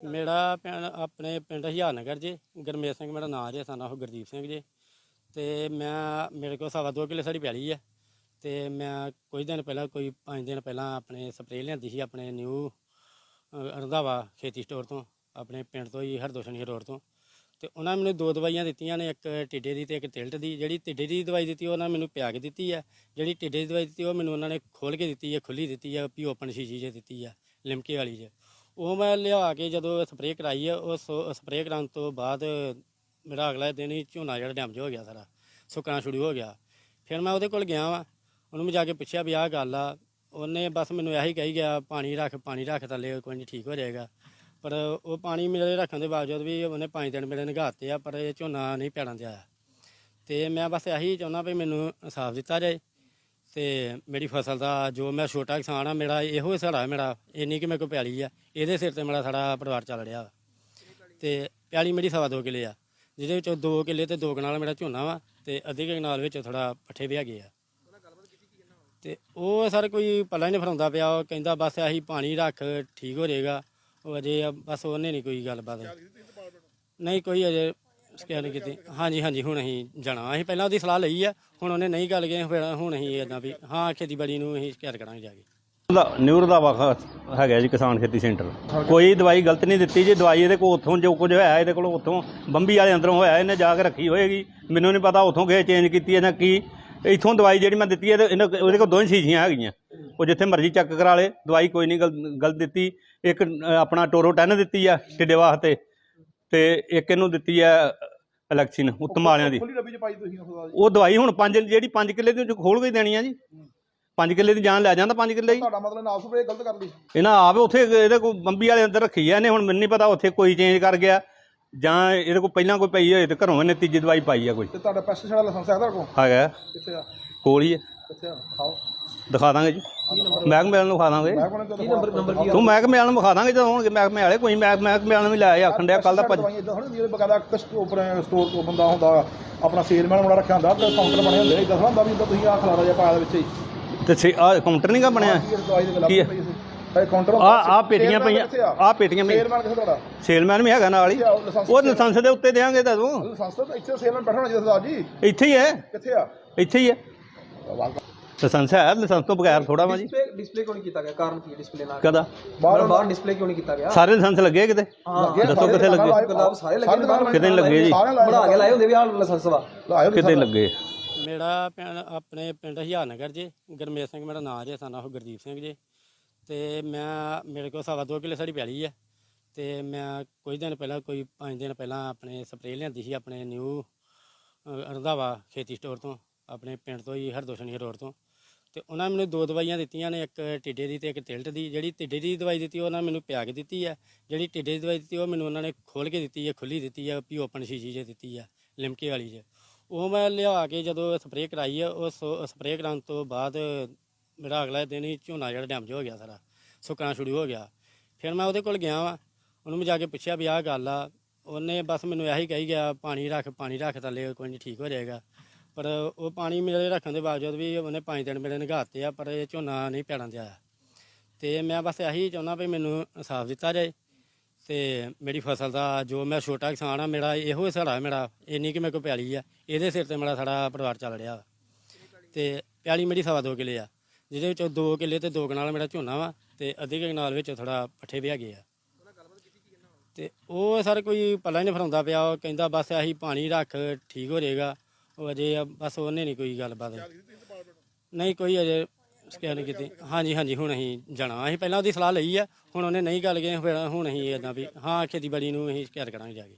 ਮੇਰਾ ਪਿੰਡ ਆਪਣੇ ਪਿੰਡ ਹਜ਼ਾਰ ਨਗਰ ਜੀ ਗਰਮੇਸ਼ ਸਿੰਘ ਮੇਰਾ ਨਾਮ ਜੀ ਸਾਨਾ ਉਹ ਗੁਰਦੀਪ ਸਿੰਘ ਜੀ। ਤੇ ਮੈਂ, ਮੇਰੇ ਕੋਲ ਸਵਾ ਦੋ ਕਿੱਲੇ ਸਾਡੀ ਪੈਲੀ ਹੈ ਤੇ ਮੈਂ ਕੁਝ ਦਿਨ ਪਹਿਲਾਂ, ਕੋਈ 5 ਦਿਨ ਪਹਿਲਾਂ ਆਪਣੇ ਸਪਰੇਅ ਲਿਆਂਦੀ ਸੀ, ਆਪਣੇ ਨਿਊ ਰੰਧਾਵਾ ਖੇਤੀ ਸਟੋਰ ਤੋਂ, ਆਪਣੇ ਪਿੰਡ ਤੋਂ ਹੀ ਹਰਦੋਸ਼ਣੀ ਰੋਡ ਤੋਂ। ਤੇ ਉਹਨਾਂ ਮੈਨੂੰ ਦੋ ਦਵਾਈਆਂ ਦਿੱਤੀਆਂ ਨੇ, ਇੱਕ ਟਿੱਡੇ ਦੀ ਤੇ ਇੱਕ ਤਿਲਟ ਦੀ। ਜਿਹੜੀ ਟਿੱਡੇ ਦੀ ਦਵਾਈ ਦਿੱਤੀ ਉਹਨਾਂ ਮੈਨੂੰ ਪਿਆ ਕੇ ਦਿੱਤੀ ਹੈ ਜਿਹੜੀ ਟਿੱਡੇ ਦੀ ਦਵਾਈ ਦਿੱਤੀ, ਉਹ ਮੈਨੂੰ ਉਹਨਾਂ ਨੇ ਖੋਲ ਕੇ ਦਿੱਤੀ ਹੈ ਖੁੱਲੀ ਦਿੱਤੀ ਹੈ ਪੀ ਓਪਨ ਸ਼ੀਸ਼ੀ 'ਚ ਦਿੱਤੀ ਹੈ ਲਿਮਕੇ ਵਾਲੀ 'ਚ ਉਹ ਮੈਂ ਲਿਆ ਕੇ ਜਦੋਂ ਸਪਰੇਅ ਕਰਾਈ ਆ, ਉਹ ਸਪਰੇਅ ਕਰਾਉਣ ਤੋਂ ਬਾਅਦ ਮੇਰਾ ਅਗਲਾ ਦਿਨ ਹੀ ਝੋਨਾ ਜਿਹੜਾ ਡੈਮੇਜ ਹੋ ਗਿਆ ਸਾਰਾ, ਸੁੱਕਣਾ ਸ਼ੁਰੂ ਹੋ ਗਿਆ। ਫਿਰ ਮੈਂ ਉਹਦੇ ਕੋਲ ਗਿਆ ਵਾਂ, ਉਹਨੂੰ ਮੈਂ ਜਾ ਕੇ ਪੁੱਛਿਆ ਵੀ ਆਹ ਗੱਲ ਆ, ਉਹਨੇ ਬਸ ਮੈਨੂੰ ਇਹੀ ਕਹੀ ਗਿਆ, ਪਾਣੀ ਰੱਖ ਪਾਣੀ ਰੱਖ ਥੱਲੇ ਕੋਈ ਨਹੀਂ ਠੀਕ ਹੋ ਜਾਏਗਾ। ਪਰ ਉਹ ਪਾਣੀ ਮੇਰੇ ਰੱਖਣ ਦੇ ਬਾਵਜੂਦ ਵੀ ਉਹਨੇ ਪੰਜ ਦਿਨ ਮੇਰੇ ਨਿਗਾਹਤੇ ਆ, ਪਰ ਇਹ ਝੋਨਾ ਨਹੀਂ ਪੈੜਾਂ ਤੇ ਆਇਆ। ਤੇ ਮੈਂ ਬਸ ਇਹੀ ਚਾਹੁੰਦਾ ਵੀ ਮੈਨੂੰ ਇਨਸਾਫ ਦਿੱਤਾ ਜਾਏ। ਤੇ ਮੇਰੀ ਫਸਲ ਦਾ ਜੋ ਮੈਂ ਛੋਟਾ ਕਿਸਾਨ ਆ ਮੇਰਾ ਇਹੋ ਸਹਾਰਾ ਮੇਰਾ ਇੰਨੀ ਕਿ ਮੇਰੇ ਕੋਲ ਪਿਆਲੀ ਆ। ਇਹਦੇ ਸਿਰ ਤੇ ਮੇਰਾ ਸਾਡਾ ਪਰਿਵਾਰ ਚੱਲ ਰਿਹਾ ਵਾ। ਤੇ ਪਿਆਲੀ ਮੇਰੀ ਸਵਾ ਦੋ ਕਿੱਲੇ ਆ। ਜਿਹਦੇ ਵਿੱਚੋਂ ਦੋ ਕਿੱਲੇ ਤੇ ਦੋ ਕਨਾਲ ਮੇਰਾ ਝੋਨਾ ਵਾ ਤੇ ਅੱਧੇ ਕੁ ਕਨਾਲ ਵਿੱਚ ਥੋੜਾ ਪੱਠੇ ਵੀ ਹੈਗੇ ਆ। ਤੇ ਉਹ ਸਰ ਕੋਈ ਪੱਲਾ ਹੀ ਨਹੀਂ ਫਰਾਉਂਦਾ ਪਿਆ। ਉਹ ਕਹਿੰਦਾ ਬਸ ਅਸੀਂ ਪਾਣੀ ਰੱਖ ਠੀਕ ਹੋ ਜਾਏਗਾ। ਉਹ ਅਜੇ ਆ, ਬਸ ਉਹਨੇ ਨਹੀਂ ਕੋਈ ਗੱਲਬਾਤ। ਨਹੀਂ ਕੋਈ ਅਜੇ ਸਕੈਨ ਕੀਤੀ। ਹਾਂਜੀ ਹਾਂਜੀ, ਹੁਣ ਅਸੀਂ ਜਾਣਾ। ਅਸੀਂ ਪਹਿਲਾਂ ਉਹਦੀ ਸਲਾਹ ਲਈ ਆ। ਹੁਣ ਉਹਨੇ ਨਹੀਂ ਗੱਲ ਗਏ ਫਿਰ ਹੁਣ ਅਸੀਂ ਇਦਾਂ ਵੀ, ਹਾਂ, ਖੇਤੀਬਾੜੀ ਨੂੰ ਅਸੀਂ ਸ਼ਿਕਾਇਤ ਕਰਾਂਗੇ ਜਾ ਕੇ। ਦਾ ਨਿਊਰ ਦਾ ਵਖਾ ਹੈਗਾ ਜੀ, ਕਿਸਾਨ ਖੇਤੀ ਸੈਂਟਰ। ਕੋਈ ਦਵਾਈ ਗਲਤ ਨਹੀਂ ਦਿੱਤੀ ਜੀ। ਦਵਾਈ ਇਹਦੇ ਕੋਲ ਉੱਥੋਂ ਜੋ ਕੁਝ ਹੋਇਆ, ਇਹਦੇ ਕੋਲ ਉੱਥੋਂ ਬੰਬੀ ਵਾਲੇ ਅੰਦਰੋਂ ਹੋਇਆ, ਇਹਨੇ ਜਾ ਕੇ ਰੱਖੀ ਹੋਏਗੀ। ਮੈਨੂੰ ਨਹੀਂ ਪਤਾ ਉੱਥੋਂ ਕਿਸੇ ਚੇਂਜ ਕੀਤੀ ਇਹਨਾਂ ਕੀ। ਇੱਥੋਂ ਦਵਾਈ ਜਿਹੜੀ ਮੈਂ ਦਿੱਤੀ ਹੈ ਤੇ ਇਹਨਾਂ ਉਹਦੇ ਕੋਲ ਦੋਵੇਂ ਸ਼ੀਸ਼ੀਆਂ ਹੈਗੀਆਂ। ਉਹ ਜਿੱਥੇ ਮਰਜ਼ੀ ਚੈੱਕ ਕਰਾ ਲੇ। ਦਵਾਈ ਕੋਈ ਨਹੀਂ ਗਲ ਗਲਤ ਦਿੱਤੀ। ਇੱਕ ਆਪਣਾ ਟੋਰੋ 10 ਦਿੱਤੀ ਆ, ਟਿੱਡੇ ਵਾਸਤੇ। ਤੇ ਇੱਕ ਇਹਨੂੰ ਦਿੱਤੀ ਆ ਇਲੈਕਸ਼ਨ ਉੱਤਮ ਵਾਲਿਆਂ ਦੀ। ਖੁੱਲੀ ਡੱਬੀ ਚ ਪਾਈ ਤੁਸੀਂ ਉਹ ਦਵਾਈ ਹੁਣ ਪੰਜ ਜਿਹੜੀ 5 ਕਿੱਲੇ ਦੀ ਉਹ ਖੋਲ ਕੇ ਦੇਣੀ ਆ ਜੀ। 5 ਕਿੱਲੇ ਦੀ ਜਾਨ ਲੈ ਜਾਂਦਾ 5 ਕਿੱਲੇ ਹੀ। ਤੁਹਾਡਾ ਮਤਲਬ ਨਾਲ ਸਪਰੇ ਗਲਤ ਕਰ ਲਈ। ਇਹਨਾਂ ਆਪ ਉੱਥੇ ਇਹਦੇ ਕੋਲ ਬੰਬੀ ਵਾਲੇ ਅੰਦਰ ਰੱਖੀ ਆ ਇਹਨੇ ਹੁਣ ਮੈਨੂੰ ਨਹੀਂ ਪਤਾ ਉੱਥੇ ਕੋਈ ਚੇਂਜ ਕਰ ਗਿਆ। ਜਾਂ ਇਹਦੇ ਕੋਲ ਪਹਿਲਾਂ ਕੋਈ ਪਈ ਹੋਏ ਤੇ ਘਰੋਂ ਇਹਨੇ ਤੀਜੀ ਦਵਾਈ ਪਾਈ ਆ ਕੋਈ। ਤੇ ਤੁਹਾਡਾ ਪੈਸਟੀਸਾਈਡ ਲਾਇਸੈਂਸ ਹੈ ਤੁਹਾਡੇ ਕੋਲ? ਹੈਗਾ। ਕੋਲ ਹੀ ਹੈ ਕਿੱਥੇ ਆ? ਖਾਓ ਦਿਖਾ ਦਾਂਗੇ ਜੀ। ਮਹਿਕਮੇ ਵਾਲਿਆਂ ਨੂੰ ਵਿਖਾ ਦਾਂਗੇ। ਕੀ ਨੰਬਰ ਨੰਬਰ ਕੀ ਤੂੰ ਮਹਿਕਮੇ ਵਾਲਿਆਂ ਨੂੰ ਵਿਖਾ ਦਾਂਗੇ ਜਦੋਂ ਹੋਣਗੇ ਮਹਿਕਮੇ ਵਾਲੇ ਕੋਈ ਮਹਿਕ- ਮਹਿਕਮੇ ਵਾਲਿਆਂ ਨੂੰ ਵੀ ਲੈ ਆਏ ਆਖਣ ਡਿਆ ਕੱਲ ਦਾ ਭੱਜ। ਇਦਾਂ ਥੋੜੀ ਜਿਹੜੇ ਬਕਾਇਦਾ ਸਟੋਰ ਤੋਂ ਬੰਦਾ ਹੁੰਦਾ ਆਪਣਾ ਸੇਲਮੈਨ ਬਣਾ ਰੱਖਿਆ ਹੁੰਦਾ ਤੇ ਕਾਊਂਟਰ ਬਣੇ ਹੁੰਦੇ ਇਦਾਂ ਥੋੜਾ ਹੁੰਦਾ ਵੀ ਇਦਾਂ ਤੁਸੀਂ ਆ ਖਲਾਰਾ ਜਿਹਾ ਪਾਇਆ ਦੇ ਵਿੱਚ ਹੀ। ਤੇ ਛੇ- ਆਹ ਕਾਊਂਟਰ ਨਹੀਂ ਗਾ ਬਣਿਆ? ਕੀ ਦਵਾਈ ਦੇ ਕੀ ਹੈ? ਸੀ। ਕਾਊਂਟਰ ਆ ਆ ਪੇਟੀਆਂ ਪਈਆਂ ਆ? ਪੇਟੀਆਂ ਪਈਆਂ। ਸੇਲਮੈਨ ਕਿੱਥੇ ਤੁਹਾਡਾ? ਸੇਲਮੈਨ ਵੀ ਹੈਗਾ ਨਾਲ ਹੀ। ਆ? ਉਹ ਲਾਇਸੈਂਸ ਦੇ ਉੱਤੇ ਦੇਾਂਗੇ ਤਾਂ ਤੂੰ। ਲਾਇਸੈਂਸ ਤਾਂ ਇੱਥੇ ਸੇਲਮੈਨ ਬੈਠਾ ਹੋਣਾ ਜੀ ਸਰਦਾਰ ਜੀ। ਇੱਥੇ ਹੀ ਹੈ। ਕਿੱਥੇ ਆ? ਇੱਥੇ ਹੀ ਹੈ। ਲਾਇਸੈਂਸ ਹੈ ਲਾਇਸੈਂਸ ਤੋਂ ਬਗੈਰ ਥੋੜਾ ਵਾ ਜੀ। ਡਿਸਪਲੇ ਡਿਸਪਲੇ ਕਿਉਂ ਨਹੀਂ ਕੀਤਾ ਗਿਆ? ਕਾਰਨ ਕੀ ਡਿਸਪਲੇ ਨਾਲ ਕਦਾ ਬਾਹਰ ਬਾਹਰ ਡਿਸਪਲੇ ਕਿਉਂ ਨਹੀਂ ਕੀਤਾ ਗਿਆ? ਸਾਰੇ ਲਾਇਸੈਂਸ ਲੱਗੇ ਕਿਤੇ? ਦੱਸੋ ਕਿੱਥੇ ਲੱਗੇ? ਗੁਲਾਬ ਸਾਰੇ ਲੱਗੇ ਨੇ ਬਾਹਰ। ਕਿਤੇ ਨੀ ਲੱਗੇ ਜੀ। ਬਣਾ ਕੇ ਲਾਏ ਹੁੰਦੇ ਵੀ ਆਹ ਲਾਇਸੈਂਸ ਵਾ। ਲਾਏ ਕਿਤੇ ਲੱਗੇ? ਮੇਰਾ ਪਿੰਡ ਆਪਣੇ ਪਿੰਡ ਹਿਆਰਨਗਰ ਜੀ ਗਰਮੇਸ਼ ਸਿੰਘ ਮੇਰਾ ਨਾਮ ਜੀ ਸਾਨਾ ਉਹ ਗੁਰਦੀਪ ਸਿੰਘ ਜੀ। ਤੇ ਮੈਂ ਮੇਰੇ ਕੋਲ ਸਵਾ ਦੋ ਕਿੱਲੇ ਸਾਡੀ ਪੈਲੀ ਹੈ ਤੇ ਮੈਂ ਕੁਝ ਦਿਨ ਪਹਿਲਾਂ ਕੋਈ 5 ਦਿਨ ਪਹਿਲਾਂ ਆਪਣੇ ਸਪਰੇਅ ਲਿਆਂਦੀ ਸੀ ਆਪਣੇ ਨਿਊ ਰੰਧਾਵਾ ਖੇਤੀ ਸਟੋਰ ਤੋਂ ਆਪਣੇ ਪਿੰਡ ਤੋਂ ਹੀ ਹਰਦੋਸ਼ਣੀ ਰੋਡ ਤੋਂ। ਤੇ ਉਹਨਾਂ ਮੈਨੂੰ ਦੋ ਦਵਾਈਆਂ ਦਿੱਤੀਆਂ ਨੇ, ਇੱਕ ਟਿੱਡੇ ਦੀ ਤੇ ਇੱਕ ਤਿਲਟ ਦੀ। ਜਿਹੜੀ ਟਿੱਡੇ ਦੀ ਦਵਾਈ ਦਿੱਤੀ, ਉਹਨਾਂ ਮੈਨੂੰ ਪਿਆ ਕੇ ਦਿੱਤੀ ਹੈ ਜਿਹੜੀ ਟਿੱਡੇ ਦੀ ਦਵਾਈ ਦਿੱਤੀ, ਉਹ ਮੈਨੂੰ ਉਹਨਾਂ ਨੇ ਖੋਲ ਕੇ ਦਿੱਤੀ ਹੈ ਖੁੱਲੀ ਦਿੱਤੀ ਹੈ ਵੀ ਓਪਨ ਸ਼ੀਸ਼ੀ 'ਚ ਦਿੱਤੀ ਆ, ਲਿਮਕੇ ਵਾਲੀ 'ਚ ਉਹ ਮੈਂ ਲਿਆ ਕੇ ਜਦੋਂ ਸਪਰੇਅ ਕਰਾਈ ਹੈ ਉਹ ਸਪਰੇਅ ਕਰਾਉਣ ਤੋਂ ਬਾਅਦ ਮੇਰਾ ਅਗਲਾ ਦਿਨ ਹੀ ਝੋਨਾ ਜਿਹੜਾ ਡੈਮੇਜ ਹੋ ਗਿਆ ਸਾਰਾ, ਸੁੱਕਣਾ ਸ਼ੁਰੂ ਹੋ ਗਿਆ। ਫਿਰ ਮੈਂ ਉਹਦੇ ਕੋਲ ਗਿਆ ਵਾਂ, ਉਹਨੂੰ ਮੈਂ ਜਾ ਕੇ ਪੁੱਛਿਆ ਵੀ ਆਹ ਗੱਲ ਆ। ਉਹਨੇ ਬਸ ਮੈਨੂੰ ਇਹੀ ਕਹੀ ਗਿਆ, ਪਾਣੀ ਰੱਖ ਪਾਣੀ ਰੱਖ, ਥੱਲੇ ਕੋਈ ਨਹੀਂ ਠੀਕ ਹੋ ਜਾਏਗਾ। ਪਰ ਉਹ ਪਾਣੀ ਮੇਰੇ ਰੱਖਣ ਦੇ ਬਾਵਜੂਦ ਵੀ ਉਹਨੇ ਪੰਜ ਦਿਨ ਮੇਰੇ ਨਿਗਾਹਤੇ ਆ, ਪਰ ਇਹ ਝੋਨਾ ਨਹੀਂ ਪੈਣਾ ਤੇ ਆਇਆ ਤੇ ਮੈਂ ਬਸ ਇਹੀ ਚਾਹੁੰਦਾ ਵੀ ਮੈਨੂੰ ਇਨਸਾਫ ਦਿੱਤਾ ਜਾਏ ਤੇ ਮੇਰੀ ਫਸਲ ਦਾ ਜੋ ਮੈਂ ਛੋਟਾ ਕਿਸਾਨ ਆ, ਮੇਰਾ ਇਹੋ ਹੀ ਸਹਾਰਾ ਮੇਰਾ, ਇੰਨੀ ਕਿ ਮੇਰੇ ਕੋਲ ਪਿਆਲੀ ਆ, ਇਹਦੇ ਸਿਰ ਤੇ ਮੇਰਾ ਸਾਡਾ ਪਰਿਵਾਰ ਚੱਲ ਰਿਹਾ ਵਾ। ਤੇ ਪਿਆਲੀ ਮੇਰੀ ਸਵਾ ਦੋ ਕਿੱਲੇ ਆ, ਜਿਹਦੇ ਵਿੱਚੋਂ ਦੋ ਕਿੱਲੇ ਤੇ ਦੋ ਕਨਾਲ ਮੇਰਾ ਝੋਨਾ ਵਾ ਤੇ ਅੱਧੇ ਕੁ ਕਨਾਲ ਵਿੱਚ ਥੋੜਾ ਪੱਠੇ ਵੀ ਹੈਗੇ ਆ। ਤੇ ਉਹ ਸਰ ਕੋਈ ਪੱਲਾ ਹੀ ਨਹੀਂ ਫਰਾਉਂਦਾ ਪਿਆ, ਉਹ ਕਹਿੰਦਾ ਬਸ ਆਹੀ ਪਾਣੀ ਰੱਖ, ਠੀਕ ਹੋ ਜਾਏਗਾ। ਉਹ ਅਜੇ ਆ, ਬਸ ਉਹਨੇ ਨਹੀਂ ਕੋਈ ਗੱਲਬਾਤ। ਨਹੀਂ ਕੋਈ ਅਜੇ ਸਕੈਨ ਨਹੀਂ ਕੀਤੀ। ਹਾਂਜੀ ਹਾਂਜੀ ਹੁਣ ਅਸੀਂ ਜਾਣਾ। ਅਸੀਂ ਪਹਿਲਾਂ ਉਹਦੀ ਸਲਾਹ ਲਈ ਆ। ਹੁਣ ਉਹਨੇ ਨਹੀਂ ਗੱਲ ਗਏ ਫਿਰ ਹੁਣ ਅਸੀਂ ਇਦਾਂ ਵੀ ਹਾਂ ਖੇਤੀਬਾੜੀ ਨੂੰ ਅਸੀਂ ਸ਼ਿਕਾਇਤ ਕਰਾਂਗੇ ਜਾ ਕੇ।